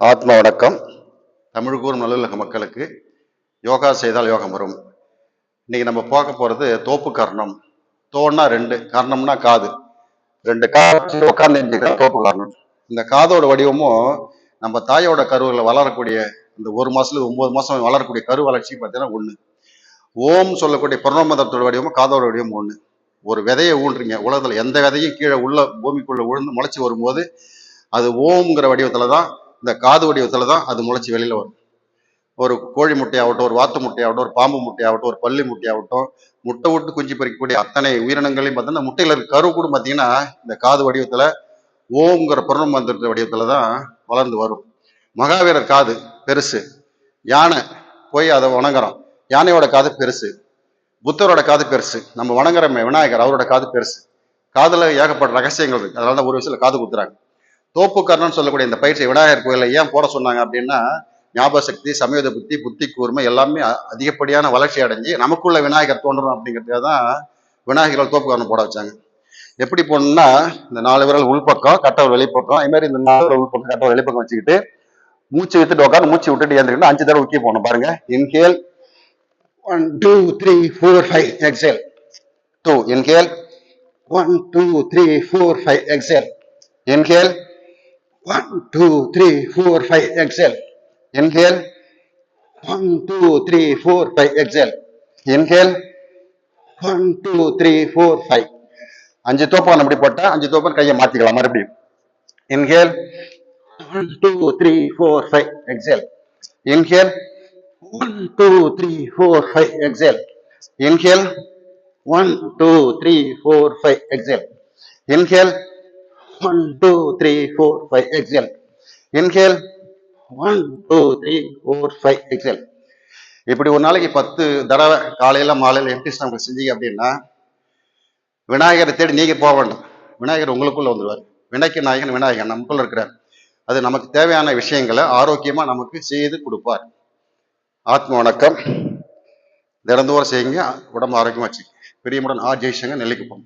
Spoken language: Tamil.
ஆத்ம வணக்கம் தமிழ் கூறும் நல்லுலக மக்களுக்கு யோகா செய்தால் யோகம் வரும். இன்னைக்கு நம்ம பார்க்க போறது தோப்பு கர்ணம். தோன்னா ரெண்டு கர்ணம்னா காது. ரெண்டு காது உட்கார்ந்து தோப்பு கர்ணம். இந்த காதோட வடிவமும் நம்ம தாயோட கருவில் வளரக்கூடிய இந்த ஒரு மாசத்துல ஒன்பது மாசம் வளரக்கூடிய கரு வளர்ச்சி பார்த்தீங்கன்னா ஒண்ணு. ஓம் சொல்லக்கூடிய பிரணவமதத்தோட வடிவமும் காதோட வடிவம் ஒன்று ஒரு விதையை ஊன்றீங்க உலகத்துல எந்த விதையும் கீழே உள்ள பூமிக்குள்ளே விழுந்து முளைச்சி வரும்போது அது ஓம்ங்கிற வடிவத்தில் தான் இந்த காது வடிவத்தில் தான் அது முளைச்சி வெளியில் வரும். ஒரு கோழி முட்டையாகட்டும் ஒரு வாத்து முட்டையாகட்டும் ஒரு பாம்பு முட்டையாகட்டும் ஒரு பள்ளி முட்டையாகட்டும் முட்டை விட்டு குஞ்சு பறிக்கக்கூடிய அத்தனை உயிரினங்களையும் பார்த்தீங்கன்னா முட்டையில் இருக்க கரு கூட பார்த்தீங்கன்னா இந்த காது வடிவத்தில் ஓங்கிற பிரணவ மந்திர வடிவத்தில் தான் வளர்ந்து வரும். மகாவீரர் காது பெருசு. யானை போய் அதை வணங்குறோம் யானையோட காது பெருசு. புத்தரோட காது பெருசு. நம்ம வணங்குறமே விநாயகர் அவரோட காது பெருசு. காதில் ஏகப்பட்ட ரகசியங்கள் இருக்குது அதனால தான் ஒரு விஷயத்தில் காது குத்துறாங்க. தோப்புக்கரணம் சொல்லக்கூடிய இந்த பயிற்சி விநாயகர் கோயிலில் ஏன் போட சொன்னாங்க அப்படின்னா ஞாபக சக்தி சமயோத புத்தி புத்தி கூர்மை எல்லாமே அதிகப்படியான வளர்ச்சி அடைஞ்சு நமக்குள்ள விநாயகர் தோன்றணும் அப்படிங்கிறதுக்காக தான் விநாயகர்கள் தோப்புக்கரணம் போட வச்சாங்க. எப்படி போடணும்னா இந்த நாலு விரல் உள்பக்கம் கட்டவர் வெளிப்பக்கம் அதே மாதிரி இந்த நாலு விரல் உள்பக்கம் கட்டவர் வெளிப்பக்கம் வச்சுக்கிட்டு மூச்சு விட்டுட்டு உட்காந்து மூச்சு விட்டுட்டு ஏந்திரிக்கணும். அஞ்சு தடவை ஊக்கி போகணும் பாருங்க. Inhale one two three four five exhale two inhale one two three four five exhale inhale one two three four five exhale inhale one two three four five exhale inhale one two three four five அஞ்சு தோப்பான் அப்படி போட்டா அஞ்சு தோப்பான் கையை மாத்திக்கலாம் மறுபடியும். Inhale one two three four five exhale inhale one two three four five exhale inhale one two three four five exhale inhale one two three four five exhale inhale one two three four five exhale இப்படி ஒரு நாளைக்கு பத்து தடவை காலையில் மாலையில் எம்டி ஸ்டாம்பில் செஞ்சீங்க அப்படின்னா விநாயகரை தேடி நீங்கள் போக வேண்டாம். விநாயகர் உங்களுக்குள்ளே வந்துடுவார் விநாயக நாயகன் விநாயகன் நமக்குள்ள இருக்கிறார். அது நமக்கு தேவையான விஷயங்களை ஆரோக்கியமாக நமக்கு செய்து கொடுப்பார். ஆத்ம வணக்கம். தினந்தோறும் செய்யுங்க. உடம்பு ஆரோக்கியமாக வச்சுக்க பெரியமுடன் ஆ ஜெய்சங்கர் நெல்லிக்குப்பம்.